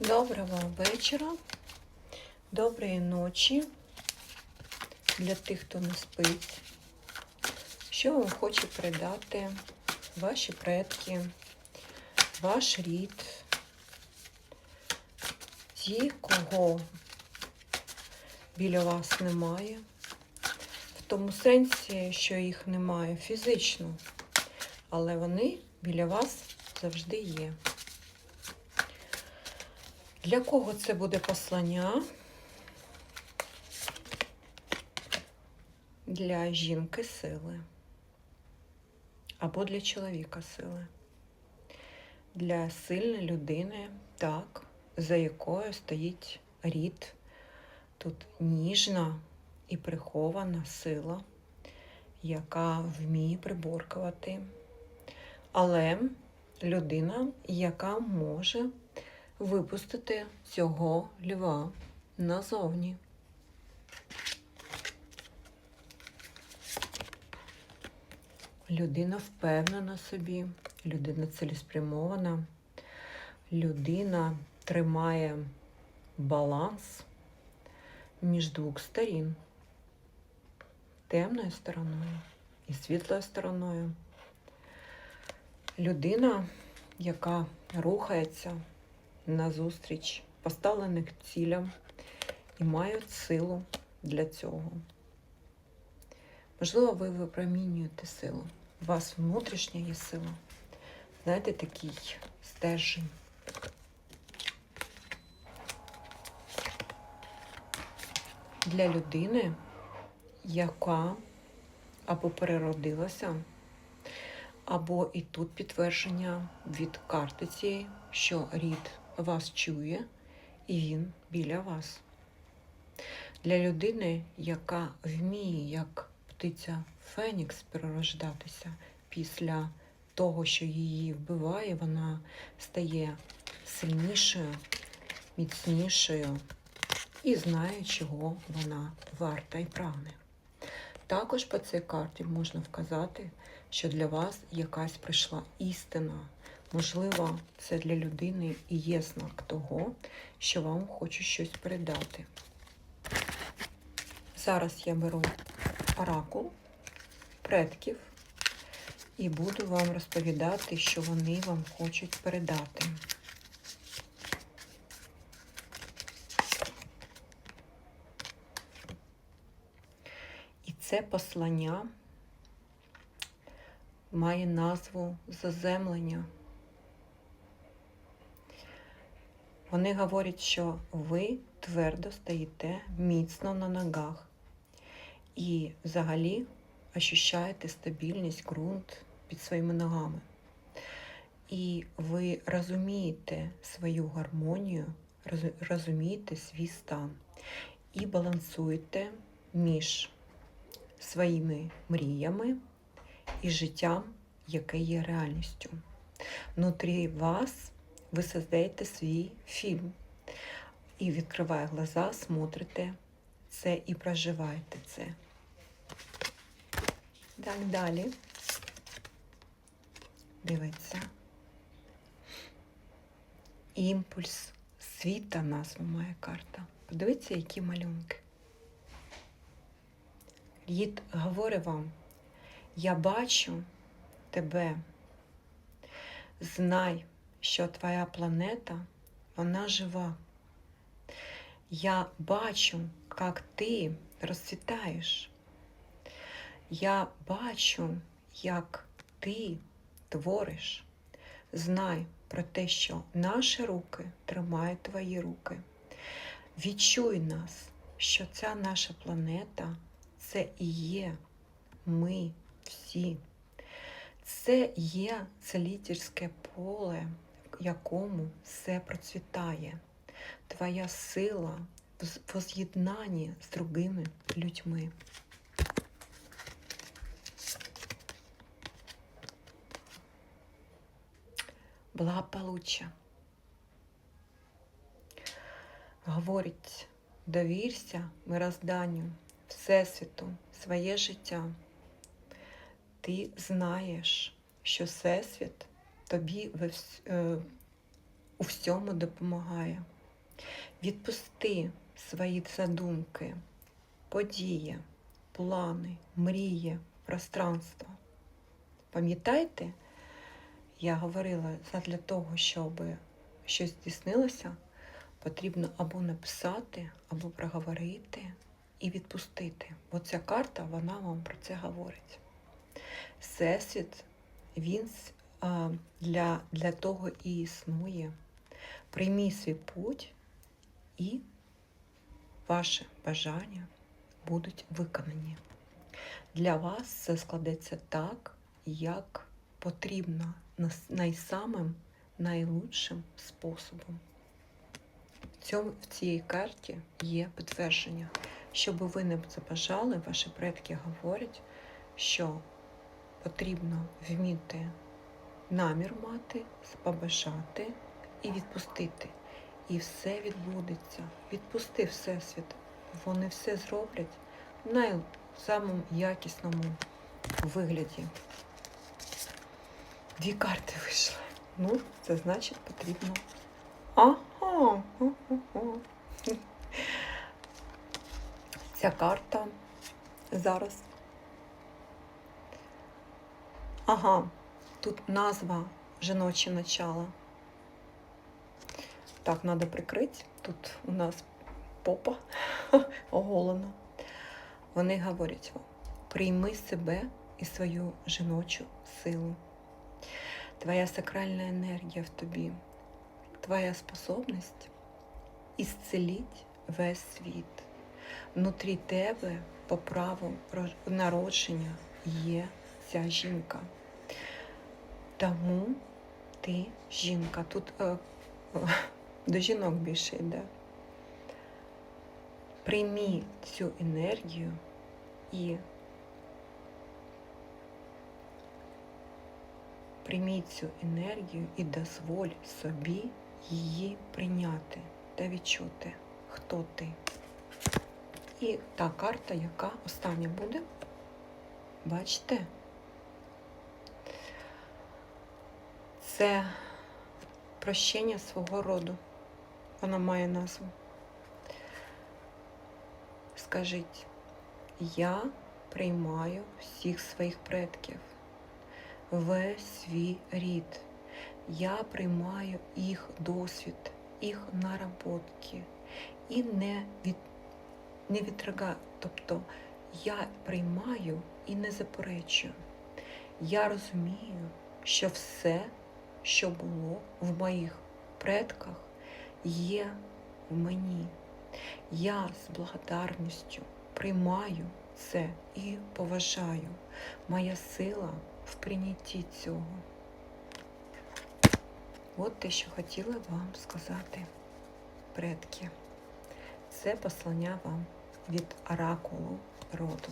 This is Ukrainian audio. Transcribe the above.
Доброго вечора, доброї ночі для тих, хто не спить. Що вам хоче передати ваші предки, ваш рід, ті, кого біля вас немає, в тому сенсі, що їх немає фізично, але вони біля вас завжди є. Для кого це буде послання? Для жінки сили. Або для чоловіка сили. Для сильної людини, так, за якою стоїть рід. Тут ніжна і прихована сила, яка вміє приборкувати. Але людина, яка може випустити цього льва назовні. Людина впевнена собі, людина цілеспрямована, людина тримає баланс між двох сторін, темною стороною і світлою стороною. Людина, яка рухається назустріч поставлених цілям і мають силу для цього. Можливо, ви випромінюєте силу. У вас внутрішня є сила. Знаєте, такий стержень. Для людини, яка або переродилася, або і тут підтвердження від карти цієї, що рід вас чує, і він біля вас. Для людини, яка вміє, як птиця Фенікс, перерождатися після того, що її вбиває, вона стає сильнішою, міцнішою і знає, чого вона варта і прагне. Також по цій карті можна вказати, що для вас якась прийшла істина. Можливо, це для людини і є знак того, що вам хочу щось передати. Зараз я беру оракул предків і буду вам розповідати, що вони вам хочуть передати. І це послання має назву заземлення. Вони говорять, що ви твердо стоїте міцно на ногах і взагалі ощущаєте стабільність, ґрунт під своїми ногами. І ви розумієте свою гармонію, розумієте свій стан і балансуєте між своїми мріями і життям, яке є реальністю. Внутрі вас ви создаєте свій фільм і відкриває глаза, смотрите це і проживаєте це. Так, далі. Дивиться. Імпульс світа назву має карта. Подивіться, які малюнки. Рід говорить вам, я бачу тебе. Знай, що твоя планета, вона жива. Я бачу, як ти розцвітаєш. Я бачу, як ти твориш. Знай про те, що наші руки тримають твої руки. Відчуй нас, що ця наша планета це і є ми всі. Це є целительське поле, якому все процвітає. Твоя сила в воз'єднанні з другими людьми. Благополуччя. Говорить, довірся мирозданню, Всесвіту, своє життя. Ти знаєш, що Всесвіт тобі е, у всьому допомагає. Відпусти свої задумки, події, плани, мрії, пространство. Пам'ятаєте, я говорила, для того, щоб щось здійснилося, потрібно або написати, або проговорити і відпустити. Бо ця карта, вона вам про це говорить. Всесвіт, він для, для того і існує. Приймі свій путь, і ваші бажання будуть виконані. Для вас це складеться так, як потрібно, найсамим найлучшим способом. В, цій карті є підтвердження. Що ви не забажали, ваші предки говорять, що потрібно вміти намір мати, побажати і відпустити. І все відбудеться. Відпусти Всесвіт. Вони все зроблять в найсамому якісному вигляді. Дві карти вийшли. Ну, це значить потрібно. Ага. ага. Ця карта зараз. Ага, тут назва жіноче начало. Так, треба прикрити. Тут у нас попа оголена. Вони говорять вам, прийми себе і свою жіночу силу. Твоя сакральна енергія в тобі, твоя способність ісцеліть весь світ. Внутрі тебе по праву народження є ця жінка. Тому ти жінка. Тут е, до жінок більше йде. Приймі цю енергію і прийміть цю енергію і дозволь собі її прийняти та відчути, хто ти. І та карта, яка остання буде, бачите? Це прощення свого роду. Вона має назву. Скажіть, я приймаю всіх своїх предків, весь свій рід. Я приймаю їх досвід, їх наработки і не від не відрага, тобто я приймаю і не заперечую. Я розумію, що все, що було в моїх предках, є в мені. Я з благодарністю приймаю це і поважаю. Моя сила в прийнятті цього. От те, що хотіла вам сказати, предки. Це послання вам від оракулу роду.